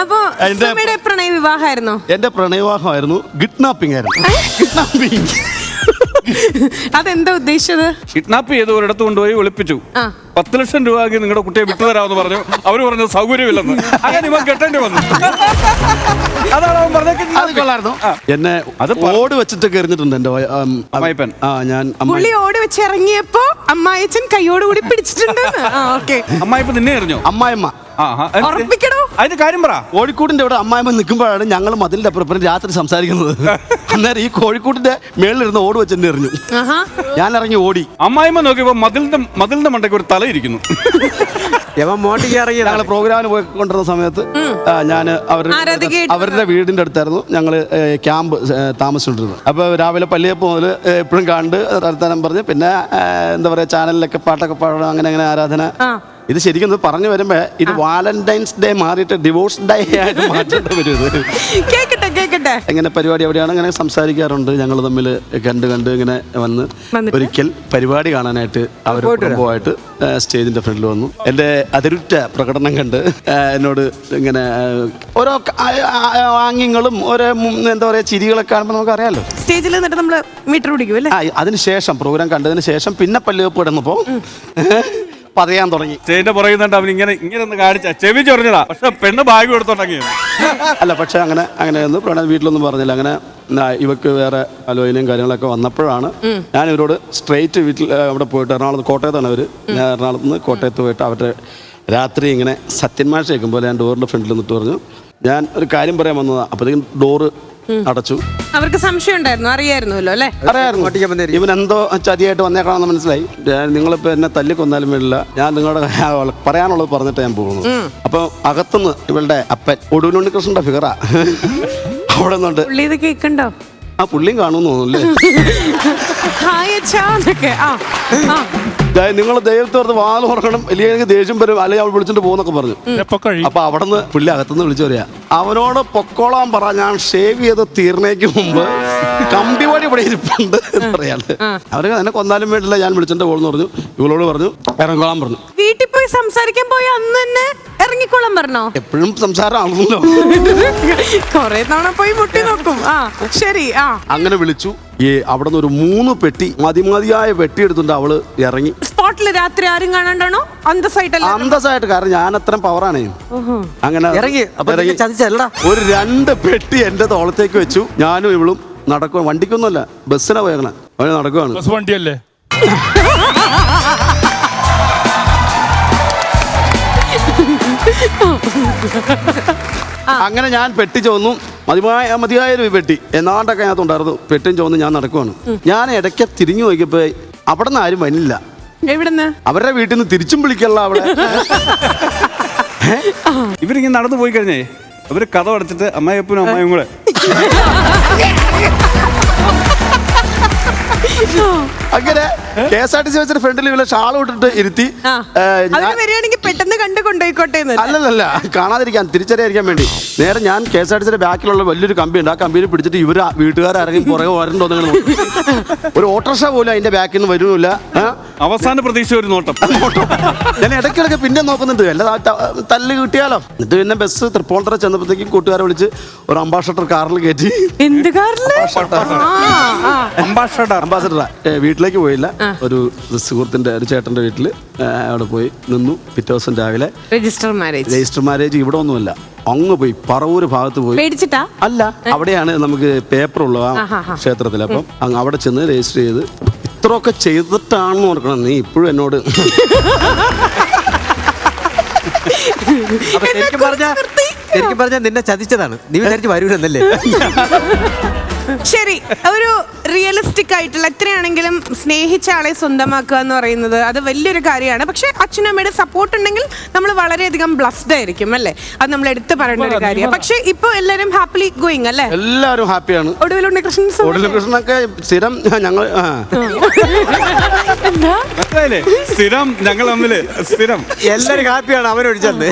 അപ്പൊ എന്റെ- സുമയുടെ പ്രണയ വിവാഹമായിരുന്നോ എന്റെ പ്രണയവിവാഹമായിരുന്നു. കിഡ്നാപ്പിംഗ് ആയിരുന്നു. കിഡ്നാപ്പിംഗ്. അതെന്താ ഉദ്ദേശിച്ചത്? കിഡ്നാപ്പ് ചെയ്ത് ഒരിടത്ത് കൊണ്ടുപോയി ഒളിപ്പിച്ചു. ആ. പത്ത് ലക്ഷം രൂപയ്ക്ക് നിങ്ങളുടെ കുട്ടിയെ വിട്ടുതരാമെന്ന് പറഞ്ഞു. അവർ പറഞ്ഞ സൗകര്യമില്ലെന്ന്. അങ്ങനെ ഇവൻ കെട്ടേണ്ടി വന്നു. അതാണ് അവൻ പറഞ്ഞ അത് കൊള്ളായിരുന്നു. എന്നെ അത് പറ- ഓട് വെച്ചിട്ടൊക്കെ എറിഞ്ഞിട്ടുണ്ട് എന്റെ വയ- ആം, ആ, അമ്മായിപ്പൻ. ആ ഞാൻ അമ്മായി- പുള്ളി ഓടി വെച്ച് ഇറങ്ങിയപ്പോ അമ്മായച്ചൻ കൈയോടുകൂടി പിടിച്ചിട്ടുണ്ട്. ആ ഓക്കെ. നിന്നെ എറിഞ്ഞോ? അമ്മായിമ്മ. ആ ആ? ഉറപ്പിക്കണോ? അതിന്റെ കാര്യം പറ. കോഴിക്കോടിന്റെ ഇവിടെ അമ്മായിമ്മ നിൽക്കുമ്പോഴാണ് ഞങ്ങൾ മതിലിന്റെ അപ്പുറം രാത്രി സംസാരിക്കുന്നത്. അന്നേരം ഈ കോഴിക്കോടിന്റെ മേളിലിരുന്ന് ഓട് വെച്ച് എന്നെ എറിഞ്ഞു. ഞാൻ ഇറങ്ങി ഓടി. അമ്മായിമ്മ നോക്കിയപ്പോ മതിലിന്റെ മതിലിന്റെ മണ്ടയ്ക്ക് ഒരു തല ഇരിക്കുന്നു യവൻ മോട്ടിക്ക് ഇറങ്ങിയതാണ് ഞങ്ങൾ പ്രോഗ്രാമിന് പോയിക്കൊണ്ടിരുന്ന സമയത്ത് ഞാൻ അവരുടെ അവരുടെ വീടിന്റെ അടുത്തായിരുന്നു. ഞങ്ങൾ ക്യാമ്പ് താമസിച്ചുകൊണ്ടിരുന്നത് അപ്പോൾ രാവിലെ പള്ളിയപ്പ് മുതൽ എപ്പോഴും കണ്ട് വർത്താനം പറഞ്ഞ് പിന്നെ എന്താ പറയുക ചാനലിലൊക്കെ പാട്ടൊക്കെ പാടണം അങ്ങനെ അങ്ങനെ ആരാധന. ഇത് ശരിക്കും ഇത് പറഞ്ഞു വരുമ്പോ ഇത് വാലന്റൈൻസ് ഡേ മാറിയിട്ട് ഡിവോഴ്സ് ഡേ ആയിട്ട് മാറ്റേണ്ടി വരും കേക്കട്ടെ? എങ്ങനെ പരിപാടി എവിടെയാണ് അങ്ങനെ സംസാരിക്കാറുണ്ട്. ഞങ്ങൾ തമ്മിൽ കണ്ട് കണ്ട് ഇങ്ങനെ വന്ന്? ഒരിക്കൽ പരിപാടി കാണാനായിട്ട് അവർ കുടുംബമായിട്ട് ആ, സ്റ്റേജിന്റെ ഫ്രണ്ടിൽ വന്നു. എന്റെ അതിരുറ്റ പ്രകടനം കണ്ട് എന്നോട് ഇങ്ങനെ ഓരോ ആംഗ്യങ്ങളും ഓരോ എന്താ പറയുക ചിരികളൊക്കെ കാണുമ്പോൾ നമുക്ക് അറിയാമല്ലോ സ്റ്റേജിൽ നിന്നിട്ട് നമ്മൾ മീറ്റർ പിടിക്കും അല്ലേ അതിനുശേഷം ശേഷം പ്രോഗ്രാം കണ്ടതിന് ശേഷം പിന്നെ പല്ലുവെപ്പ് കിടന്നപ്പോൾ പറയാൻ തുടങ്ങി. ചേച്ചിന്റെ പറയുന്നുണ്ട് അവൻ ഇങ്ങനെ ഇങ്ങനെ ഒന്ന് കാണിച്ച ചെവി ചൊറിഞ്ഞതാ. പക്ഷെ പെണ്ണ് ബാഗ് എടുത്തുണ്ടെങ്കിൽ അല്ല പക്ഷെ അങ്ങനെ അങ്ങനെ ഒന്നും പ്രണയ വീട്ടിലൊന്നും പറഞ്ഞില്ല. അങ്ങനെ ഇവക്ക് വേറെ അലോയിലും കാര്യങ്ങളൊക്കെ വന്നപ്പോഴാണ് ഞാൻ ഇവരോട് സ്ട്രെയിറ്റ് വീട്ടിൽ അവിടെ പോയിട്ട് എറണാകുളത്ത് കോട്ടയത്താണ് അവർ. ഞാൻ എറണാകുളത്ത് നിന്ന് കോട്ടയത്ത് പോയിട്ട് അവരുടെ രാത്രി ഇങ്ങനെ സത്യന്മാഷ കേൾക്കുമ്പോൾ ഞാൻ ഡോറിന്റെ ഫ്രണ്ടിൽ നിന്നിട്ട് പറഞ്ഞു ഞാൻ ഒരു കാര്യം പറയാൻ വന്നതാണ് അപ്പോഴത്തേക്കും ഡോറ് അടച്ചു. അവർക്ക് സംശയം ഉണ്ടായിരുന്നു അറിയായിരുന്നല്ലോ അല്ലേ? അറിയായിരുന്നു. ഇവൻ എന്തോ ചതിയായിട്ട് വന്നേക്കാണെന്ന് മനസ്സിലായി. ഞാൻ നിങ്ങളിപ്പോൾ എന്നെ തല്ലിക്കൊന്നാലും വേണ്ടില്ല ഞാൻ നിങ്ങളുടെ പറയാനുള്ളത് പറഞ്ഞിട്ട് ഞാൻ പോകുന്നു. അപ്പൊ അകത്തുനിന്ന് ഇവളുടെ അപ്പൻ ഒടുവിലുണ്ണികൃഷ്ണന്റെ കൃഷ്ണന്റെ ഫിഗറാ അവിടെ നിന്നുണ്ട്. ഇത് കേക്കണ്ടോ? ആ പുള്ളിയും കാണുമെന്ന് തോന്നുന്നു അല്ലേ? നിങ്ങൾ ദൈവത്തെ ഓർത്ത് വാൽ തുറക്കണം അല്ലെങ്കിൽ എനിക്ക് ദേഷ്യം വരും. അല്ലെങ്കിൽ അവൾ വിളിച്ചിട്ട് പോകുന്നൊക്കെ പറഞ്ഞു. അപ്പൊ അവിടെ നിന്ന് പുള്ളി അകത്തുനിന്ന് വിളിച്ചു പറയാ അവനോട് പൊക്കോളാൻ പറ. ഞാൻ ഷേവ് ചെയ്ത് തീർന്നേക്ക് മുമ്പ് കമ്പി വടി ഇവിടെ ഇരിപ്പുണ്ട് എന്ന് പറയാണ്ട് അവർക്ക് എന്നെ കൊന്നാലും വേണ്ടില്ല ഞാൻ വിളിച്ചിട്ട് പോകുന്നു പറഞ്ഞു. ഇവളോട് പറഞ്ഞു ഇറങ്ങോളാൻ പറഞ്ഞു. വീട്ടിൽ പോയി സംസാരിക്കാൻ പോയി അന്ന് തന്നെ ഇറങ്ങിക്കോളാൻ പറഞ്ഞോ? എപ്പോഴും സംസാരം ആണല്ലോ. കൊറേ തവണ പോയി മുട്ടി നോക്കും. ആ ശരി ആ. അങ്ങനെ വിളിച്ചു. ഈ അവിടെ നിന്ന് ഒരു മൂന്ന് പെട്ടി മതിമതിയായ വെട്ടി എടുത്തുണ്ട് അവൾ ഇറങ്ങി. സ്പോട്ടിൽ രാത്രി ആരും കാണാണ്ടാണോ? അന്തസ്സായിട്ടല്ല അന്തസ്സായിട്ട് കാരണം ഞാൻ അത്രയും പവറാണ് അങ്ങനെ ഇറങ്ങി. അപ്പൊ ഇറങ്ങി. ചതിച്ചല്ലടാ. ഒരു രണ്ട് പെട്ടി എന്റെ തോളത്തേക്ക് വെച്ചു. ഞാനും ഇവളും നടക്കുക വണ്ടിക്കൊന്നുമല്ല ബസ്സിനാ പോയങ്ങനെ അവന് നടക്കുവാണ്. ബസ് വണ്ടിയല്ലേ? അങ്ങനെ ഞാൻ പെട്ടി ചോന്നു മതിയായ മതിയായ ഒരു പെട്ടി എന്നാണ്ടൊക്കെ അതിനകത്തുണ്ടായിരുന്നു പെട്ടിയും ചോന്ന് ഞാൻ നടക്കുവാണ്. ഞാൻ ഇടയ്ക്ക് തിരിഞ്ഞു നോക്കിയപ്പോ അവിടെ നിന്ന് ആരും വന്നില്ല. എവിടുന്ന്? അവരുടെ വീട്ടിൽ നിന്ന് തിരിച്ചും വിളിക്കല്ല അവിടെ. ഇവരിങ്ങനെ നടന്നു പോയി കഴിഞ്ഞേ അവർ കഥ അടച്ചിട്ട് അമ്മായിയപ്പനും അമ്മായും കൂടെ. അങ്ങനെ K S R T C വെച്ചിട്ട് ഫ്രണ്ടിൽ ഇവിടെ ഷാൾ ഇട്ടിട്ട് ഇരുത്തി. അവർ വരികയാണെങ്കിൽ പെട്ടെന്ന് കണ്ടു കൊണ്ടുപോയിക്കോട്ടെ എന്ന് അല്ലല്ല കാണാതിരിക്കാൻ തിരിച്ചറിയാതിരിക്കാൻ വേണ്ടി. നേരെ ഞാൻ കെ എസ് ആർ ടി സിയുടെ ബാക്കിലുള്ള വലിയൊരു കമ്പി ഉണ്ട്. ആ കമ്പിയിൽ പിടിച്ചിട്ട് ഇവർ വീട്ടുകാരിറങ്ങി പുറകെ വരണ്ടോ നിങ്ങൾ ഒരു ഓട്ടോറിക്ഷ പോലും അതിന്റെ ബാക്കിൽ നിന്ന് വരുന്നില്ല? അവസാന പ്രതീക്ഷ ഒരു നോട്ടം. ഞാൻ ഇടയ്ക്കിടയ്ക്ക് പിന്നെ നോക്കുന്നുണ്ട്. അല്ല തല്ല് കിട്ടിയാലോ? എന്നിട്ട് പിന്നെ ബസ് തൃപ്പൂണിത്തറ ചെന്നപ്പോഴത്തേക്കും കൂട്ടുകാരെ വിളിച്ച് ഒരു അംബാസഡർ കാറിൽ കയറ്റി. എന്ത് കാറിൽ അംബാഷഡർ അംബാസഡർ വീട്ടിലേക്ക് പോയില്ല. ഒരു സുഹൃത്തിന്റെ ഒരു ചേട്ടന്റെ വീട്ടിൽ അവിടെ പോയി നിന്നു. പിറ്റേ ദിവസം രാവിലെ രജിസ്റ്റർ മാരേജ് രജിസ്റ്റർ മാരേജ് ഇവിടെ ഒന്നുമല്ല. അങ്ങ് പോയി. പറവൂര് ഭാഗത്ത് പോയി. പേടിച്ചിട്ടാ? അല്ല അവിടെയാണ് നമുക്ക് പേപ്പർ ഉള്ളത് ആ ആഹാ. ക്ഷേത്രത്തിൽ അപ്പം അങ്ങ് അവിടെ ചെന്ന് രജിസ്റ്റർ ചെയ്ത് ഇത്രയൊക്കെ ചെയ്തിട്ടാണെന്ന് ഓർക്കണം. നീ ഇപ്പോഴും എന്നോട്. ശരിക്കും പറഞ്ഞ ശരിക്കും പറഞ്ഞാൽ നിന്നെ ചതിച്ചതാണ്. നീ വിചാരിച്ച് വരൂലെന്നല്ലേ? ശരി ഒരു റിയലിസ്റ്റിക് ആയിട്ടുള്ള എത്രയാണെങ്കിലും സ്നേഹിച്ച ആളെ സ്വന്തമാക്കുക എന്ന് പറയുന്നത് അത് വലിയൊരു കാര്യമാണ്. പക്ഷെ അച്ഛനമ്മയുടെ സപ്പോർട്ട് ഉണ്ടെങ്കിൽ നമ്മൾ വളരെയധികം ബ്ലസ്ഡ് ആയിരിക്കും അല്ലേ? അത് നമ്മൾ എടുത്തു പറയേണ്ട ഒരു കാര്യമാണ്. പക്ഷെ ഇപ്പൊ എല്ലാരും ഹാപ്പിലി ഗോയിങ് അല്ലേ? എല്ലാവരും ഹാപ്പിയാണ് ഒടുവിൽ ഉണ്ണികൃഷ്ണൻ സുഖം കൃഷ്ണനൊക്കെ സ്ഥിരം ഞങ്ങൾ ആ. എന്താ? മനസ്സിലായില്ലേ സ്ഥിരം ഞങ്ങൾ തമ്മിൽ സ്ഥിരം. എല്ലാരും ഹാപ്പിയാണ് അവനൊഴിച്ചെന്ന്